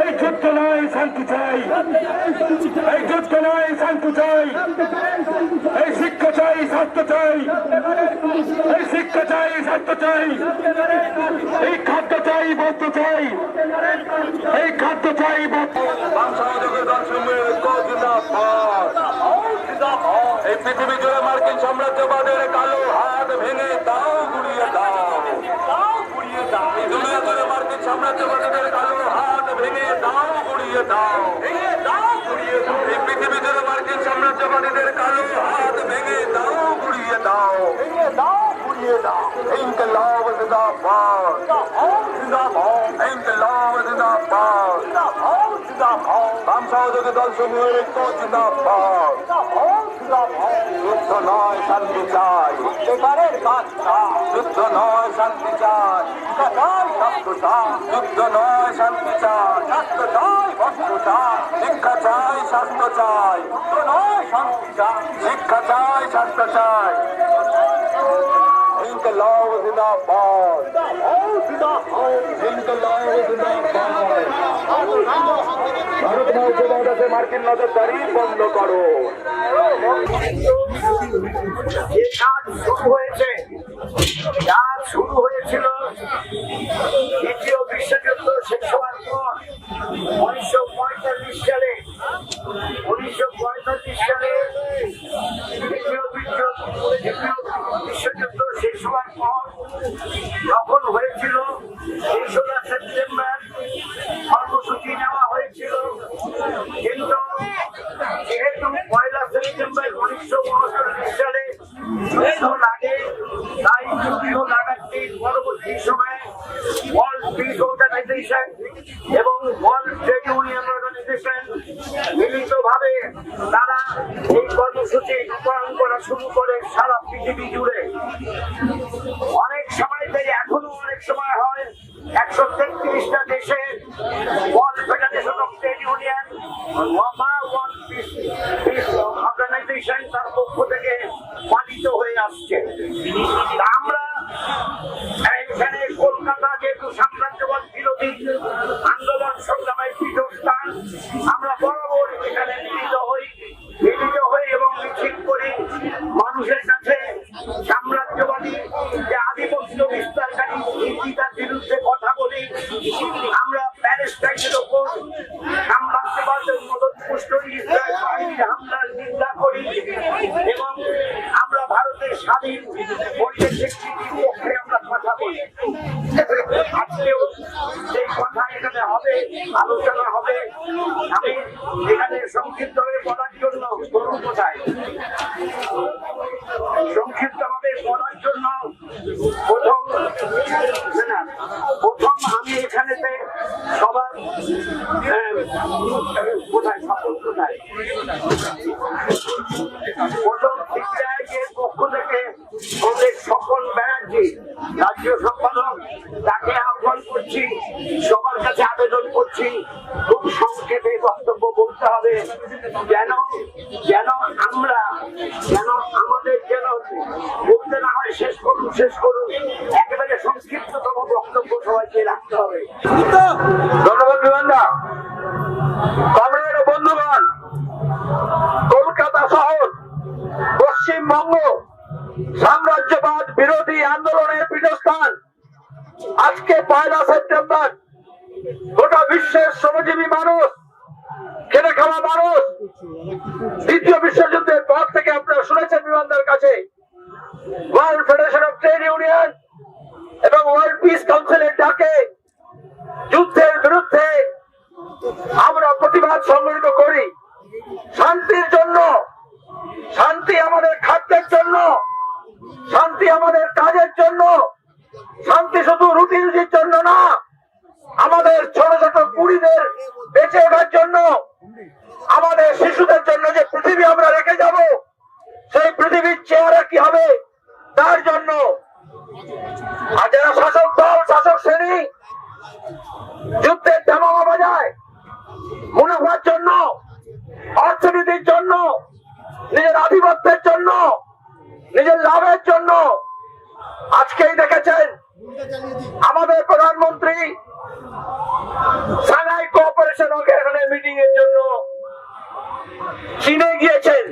এই যুদ্ধ চাই। পৃথিবী জুড়ে মার্কিন সাম্রাজ্যবাদের কালো হাত ভেঙে দাও, গুড়িয়ে দাও। এই দুনিয়া জুড়ে মার্কিন সাম্রাজ্যবাদের কালো হাত ভেঙে দাও গুড়িয়ে দাও। এই পৃথিবী জুড়ে মার্কিন সাম্রাজ্যবাদীদের কালো হাত ভেঙে দাও গুড়িয়ে দাও। ইনকলাব জিন্দাবাদ। ইনকলাব জিন্দাবাদ। বাম সহযোগী দল সমূহের ঐক্য জিন্দাবাদ। যুদ্ধ শান্তি চাই যুদ্ধ নয় শান্তি চাই যুদ্ধ নয় শান্তি চাই স্বাস্থ্য চাই বস্ত্র চাই শিক্ষা চাই স্বাস্থ্য চাই শিক্ষা স্বাস্থ্য চাই ইনকলাব জিন্দাবাদ ইনকলাব জিন্দাবাদ ভারত মহাজবাদাতে মার্কিন নজরদারি বন্ধ করো। কাজ শুরু হয়েছে কাজ শুরু হয়েছিল দ্বিতীয় বিশ্বযুদ্ধ শেষ হওয়ার পর, উনিশশো পঁয়তাল্লিশ সালে উনিশশো পঁয়তাল্লিশ সালে বিশ্বযুদ্ধ শেষ হওয়ার পর যখন হয়েছিল। তেসরা সেপ্টেম্বর কর্মসূচি নেওয়া হয়েছিল। কিন্তু যেহেতু পয়লা সেপ্টেম্বর উনিশশো উনচল্লিশ সালে যুদ্ধ লাগে, তাই যুদ্ধ লাগাচ্ছি পরবর্তী সময়ে এবং ওয়ার্ল্ড ট্রেড ইউনিয়ন অর্গানাইজেশন মিলিতভাবে তারা শুরু করে সারা পৃথিবী জুড়ে। অনেক সময় এখনও অনেক সময় হয় একশো তেত্রিশটা দেশে world federation of trade union organization তার পক্ষ থেকে পালিত হয়ে আসছে। আমরা এখানে কলকাতা সাম্রাজ্যবাদ বিরোধী আন্দোলন সংগ্রামের পীঠস্থান। আমরা বরাবর এখানে Yeah. পশ্চিমবঙ্গ সাম্রাজ্যবাদ বিরোধী আন্দোলনের পীঠস্থান। আজকে পয়লা সেপ্টেম্বর, গোটা বিশ্বের শ্রমজীবী মানুষ, খেটে খাওয়া মানুষ, দ্বিতীয় বিশ্বযুদ্ধের পর থেকে আপনারা শুনেছেন বিমানদার কাছে, world federation of trade union এবং ওয়ার্ল্ড পিস কাউন্সিলের ডাকে যুদ্ধের বিরুদ্ধে আমরা প্রতিবাদ সংগঠিত করি। শান্তির জন্য শান্তি আমাদের খাদ্যের জন্য, শান্তি আমাদের কাজের জন্য, শান্তি শুধু রুটি রুটির জন্য না, আমাদের ছোট ছোট কুড়িদের বেঁচে ওঠার জন্য, আমাদের শিশুদের জন্য যে পৃথিবী আমরা রেখে যাব, সেই পৃথিবীর চেহারা কি হবে, তার জন্য। আর যারা শাসক দল, শাসক শ্রেণি, যুদ্ধের দামামা বাজায়, মুনাফার জন্য, অর্থনীতির জন্য নিজের আধিপত্যের জন্য, নিজের লাভের জন্য আজকেই দেখেছেন আমাদের প্রধানমন্ত্রী সাংহাই কোঅপারেশন অর্গানাইজেশনের মিটিং এর জন্য চীনে গিয়েছেন।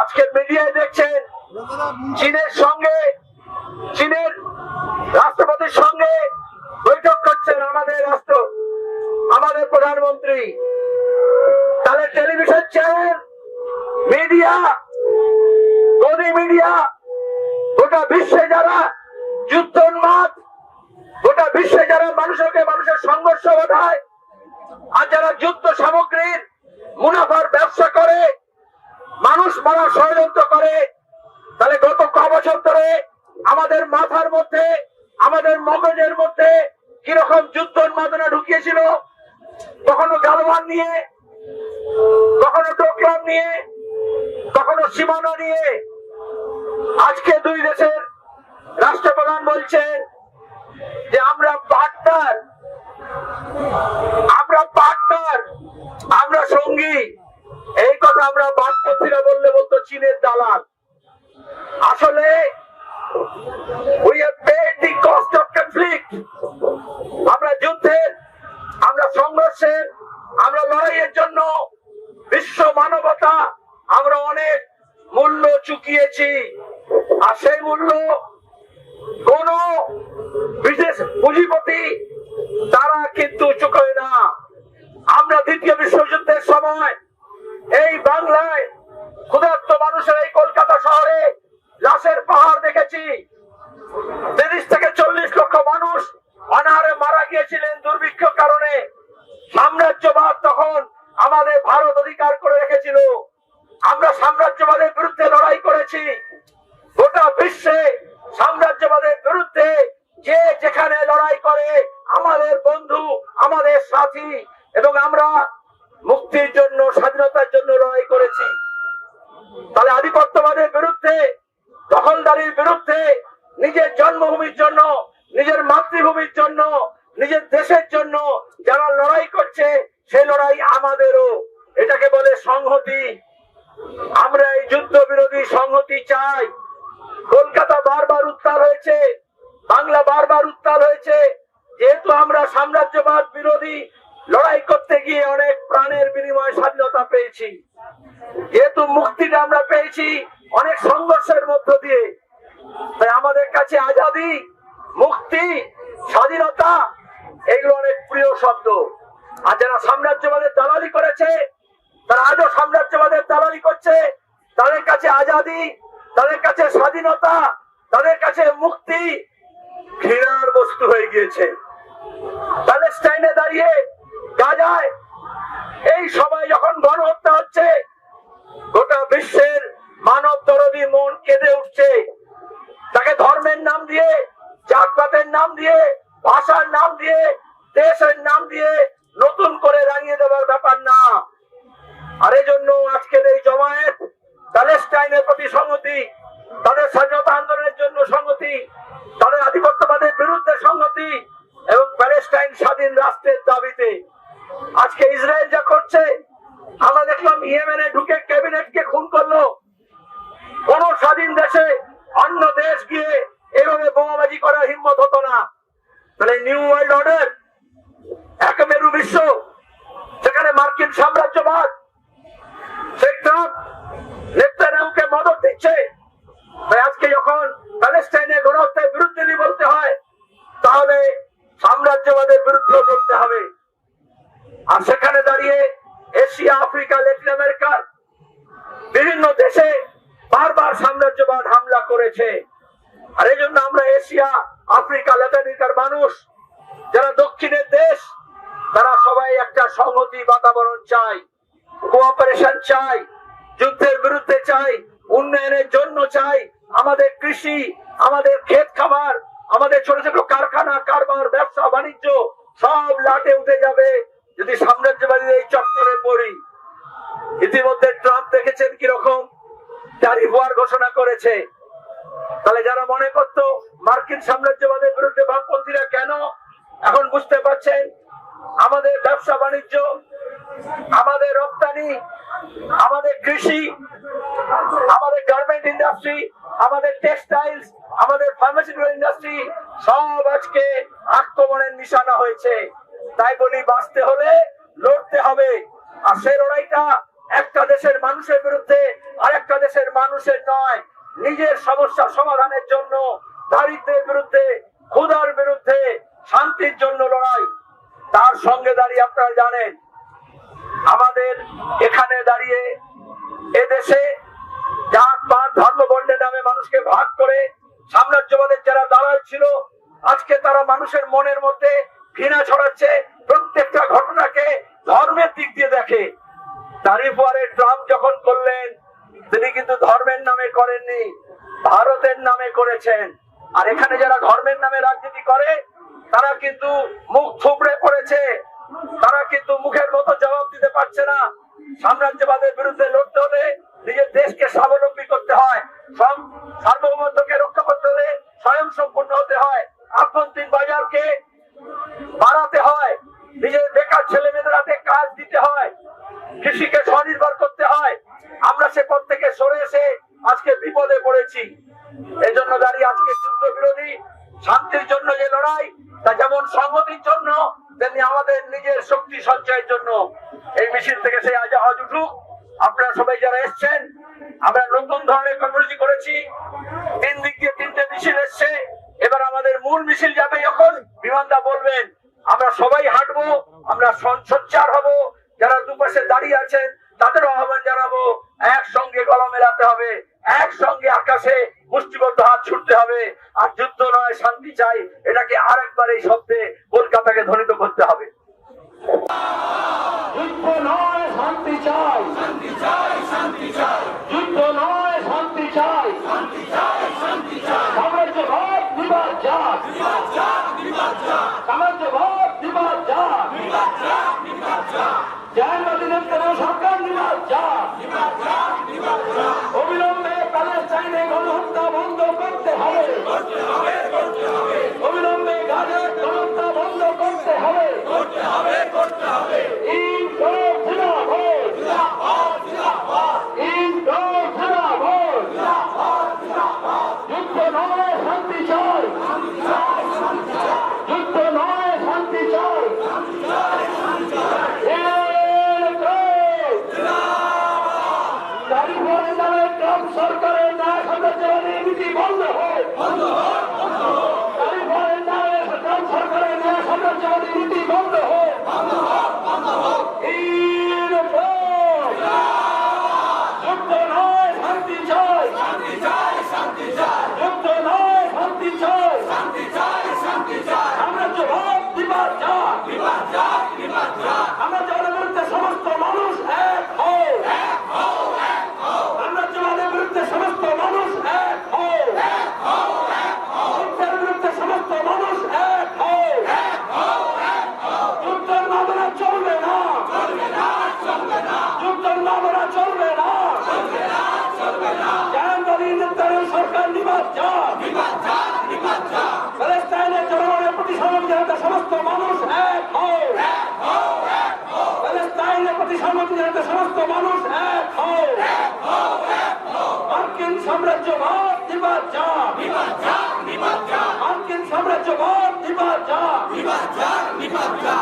আজকের মিডিয়ায় দেখছেন, চীনের সঙ্গে, চীনের রাষ্ট্রপতির সঙ্গে বৈঠক করছেন আমাদের রাষ্ট্র আমাদের প্রধানমন্ত্রী তাহলে টেলিভিশন চ্যানেল মিডিয়া গদি মিডিয়া গোটা বিশ্বে যারা যুদ্ধ উন্মাদ, গোটা বিশ্বে যারা মানুষকে মানুষের সংঘর্ষ বাধায় আর যারা যুদ্ধ সামগ্রীর মুনাফার ব্যবসা করে, মানুষ মারা ষড়যন্ত্র করে, তাহলে গত ক বছর ধরে আমাদের মাথার মধ্যে, আমাদের মগজের মধ্যে কীরকম যুদ্ধ উন্মাদনা ঢুকিয়েছিল? কখনো গালওয়ান নিয়ে, কখনো ডোকলাম নিয়ে কখনো সীমানা নিয়ে আজকে দুই দেশের রাষ্ট্রপ্রধান বলছেন যে আমরা পার্টনার আমরা পার্টনার আমরা সঙ্গী। এই কথা আমরা বাদপন্থীরা বললে বলতো চীনের দালাল। আসলে আমরা যুদ্ধের, আমরা সংঘর্ষের, আমরা লড়াইয়ের জন্য বিশ্ব মানবতা আমরা অনেক মূল্য চুকিয়েছি। আর সেই মূল্য কোন বিশেষ পুঁজিপতি তারা কিন্তু চুকোয় না আমরা দ্বিতীয় বিশ্বযুদ্ধের সময় এই বাংলায় ক্ষুধার্ত মানুষের এই কলকাতা শহরে লাশের পাহাড় দেখেছি তিরিশ থেকে চল্লিশ লক্ষ মানুষ অনাহারে মারা গিয়েছিলেন দুর্ভিক্ষ কারণে সাম্রাজ্যবাদ তখন আমাদের ভারত অধিকার করে রেখেছিল আমরা সাম্রাজ্যবাদের বিরুদ্ধে লড়াই করেছি গোটা বিশ্বে সাম্রাজ্যবাদের বিরুদ্ধে যে যেখানে লড়াই করে আমাদের বন্ধু আমাদের সাথী এবং আমরা মুক্তির জন্য স্বাধীনতার জন্য লড়াই করেছি তাহলে আধিপত্যবাদের বিরুদ্ধে দখলদারির বিরুদ্ধে নিজের জন্মভূমির জন্য, নিজের মাতৃভূমির জন্য, নিজের দেশের জন্য যারা লড়াই করছে সে লড়াই আমাদেরও। এটাকে বলে সংহতি আমরা এই যুদ্ধ বিরোধী সংহতি চাই কলকাতা বারবার উত্তাল হয়েছে বাংলা বারবার উত্তাল হয়েছে যেহেতু আমরা সাম্রাজ্যবাদ বিরোধী লড়াই করতে গিয়ে অনেক প্রাণের বিনিময়ে স্বাধীনতা পেয়েছি যেহেতু মুক্তিটা আমরা পেয়েছি অনেক সংঘর্ষের মধ্য দিয়ে তাই আমাদের কাছে আজাদি মুক্তি স্বাধীনতা এগুলো অনেক প্রিয় শব্দ আর যারা সাম্রাজ্যবাদের দালালি করেছে তারা আজও দালালি করছে, তাদের কাছে আজাদি, তাদের কাছে স্বাধীনতা, তাদের কাছে মুক্তি, ঘৃণার বস্তু হয়ে গিয়েছে। প্যালেস্টাইনে দাঁড়িয়ে গাজায় এই সময় যখন গণহত্যা হচ্ছে, গোটা বিশ্বের মানব দরদি মন কেঁদে উঠছে। তাকে ধর্মের নাম দিয়ে, জাতপাতের নাম দিয়ে, ভাষার নাম দিয়ে, দেশের নাম দিয়ে নতুন করে রাঙিয়ে দেওয়ার ব্যাপার না। আর এই জন্য আজকের এই জমায়েত প্যালেস্টাইনের প্রতি সংহতি, তাদের স্বাধীনতা আন্দোলনের জন্য সংহতি, তাদের আধিপত্যবাদের বিরুদ্ধে সংহতি এবং প্যালেস্টাইন স্বাধীন রাষ্ট্রের দাবিতে। আজকে ইসরায়েল যা করছে, আমরা দেখলাম ইয়েমেনে ঢুকে ক্যাবিনেটকে খুন করল। কোন স্বাধীন দেশে অন্য দেশ গিয়ে এভাবে বোমাবাজি করার হিম্মত হতো না। তাহলে নিউ ওয়ার্ল্ড অর্ডার এক মেরু বিশ্ব, সেখানে মার্কিন সাম্রাজ্যবাদ সেই ট্রাম্প নেতানিয়াহুকে মদত দিচ্ছে। আজকে যখন প্যালেস্টাইনে গণহত্যার বিরুদ্ধে বলতে হয়, তাহলে সাম্রাজ্যবাদের বিরুদ্ধে বলতে হবে। আর সেখানে দাঁড়িয়ে এশিয়া, আফ্রিকা ল্যাটিন আমেরিকার বিভিন্ন দেশে বারবার সাম্রাজ্যবাদ হামলা করেছে। আর এই জন্য আমরা এশিয়া, আফ্রিকা ল্যাটিন মানুষ, যারা দক্ষিণের দেশ, তারা সবাই একটা সংহতি বাতাবরণ চাই। কোঅপারেশন চাই, যুদ্ধের বিরুদ্ধে চাই, উন্নয়নের জন্য চাই। আমাদের কৃষি, আমাদের ক্ষেত খামার, আমাদের ছোট ছোট কারখানা, কারবার, ব্যবসা, বাণিজ্য, সব লাটে উঠে যাবে যদি সাম্রাজ্যবাদীর এই চক্করে পড়ি। ইতিমধ্যে ট্রাম্প দেখেছেন কীরকম ট্যারিফ ওয়ার ঘোষণা করেছে। তাহলে যারা মনে করত মার্কিন সাম্রাজ্যবাদের বিরুদ্ধে বামপন্থীরা কেন, এখন বুঝতে পারছেন, আমাদের ব্যবসা, বাণিজ্য আমাদের রপ্তানি, আমাদের কৃষি, আমাদের গার্মেন্ট ইন্ডাস্ট্রি আমাদের টেক্সটাইলস আমাদের ফার্মাসিউটিক্যাল ইন্ডাস্ট্রি সব আজকে আক্রমণের নিশানা হয়েছে। তাই বলি, বাঁচতে হলে লড়তে হবে। আর সেই লড়াইটা একটা দেশের মানুষের বিরুদ্ধে আর একটা দেশের মানুষের নয়। নিজের সমস্যা সমাধানের জন্য, দারিদ্রের বিরুদ্ধে, ক্ষুধার বিরুদ্ধে শান্তির জন্য লড়াই। তার সঙ্গে দাঁড়িয়ে আপনারা জানেন আমাদের এখানে দাঁড়িয়ে এদেশে জাত, পাত, ধর্ম, বর্ণের নামে মানুষকে ভাগ করে সাম্রাজ্যবাদের যারা দালাল ছিল, আজকে তারা মানুষের মনের মধ্যে ঘৃণা ছড়াচ্ছে, প্রত্যেকটা ঘটনাকে ধর্মের দিক দিয়ে দেখে। তারিফওয়ারে ট্রাম্প যখন করলেন, তিনি কিন্তু ধর্মের নামে করেননি, ভারতের নামে করেছেন। আর এখানে যারা ধর্মের নামে রাজনীতি করে, তারা কিন্তু মুখ থুবড়ে পড়েছে। তারা কিন্তু মুখের মতো জবাব দিতে পারছে না। সাম্রাজ্যবাদের বিরুদ্ধে লড়তে হলে নিজের দেশকে স্বাবলম্বী করতে হয়। সার্বভৌমত্বকে রক্ষা করতে হলে স্বয়ং সম্পূর্ণ হতে হয়। আভ্যন্তরীণ বাজারকে বাড়াতে হয়। নিজের বেকার ছেলে মেয়েদের হাতে কাজ দিতে হয়। কৃষিকে স্বনির্ভর করতে হয়। আমরা সে পথ থেকে সরে এসে আজকে বিপদে পড়েছি। এই জন্য দাঁড়িয়ে আজকে যুদ্ধ বিরোধী শান্তির জন্য যে লড়াই, তা যেমন সংহতির জন্য তেমনি আমাদের নিজের শক্তি সঞ্চয়ের জন্য এই মিছিল থেকে সেই আজ উঠুক আপনারা সবাই যারা এসছেন, আমরা নতুন ধরনের কর্মসূচি করেছি। তিন দিক দিয়ে তিনটে মিছিল এসছে। এবার আমাদের মূল মিছিল যাবে যখন, বিমানদা বলবেন, আমরা সবাই হাঁটবো, আমরা সোচ্চার হব। যারা দুপাশে দাঁড়িয়ে আছেন, তাদেরও আহ্বান জানাব, একসঙ্গে গলা মেলাতে হবে, একসঙ্গে আকাশে মুষ্টিবদ্ধ হাত ছুটতে হবে। আর যুদ্ধ নয় শান্তি চাই। এটাকে আরেকবার এই শব্দে কলকাতাকে ধ্বনিত করতে হবে। যুদ্ধ নয় শান্তি চাই। যুদ্ধ করতে হবে। সমস্ত মানুষ সাম্রাজ্যবাদ নিবাদ যা নিবাদ যা নিবাদ যা মার্কিন সাম্রাজ্যবাদ নিবাদ যা নিবাদ যা নিবাদ যা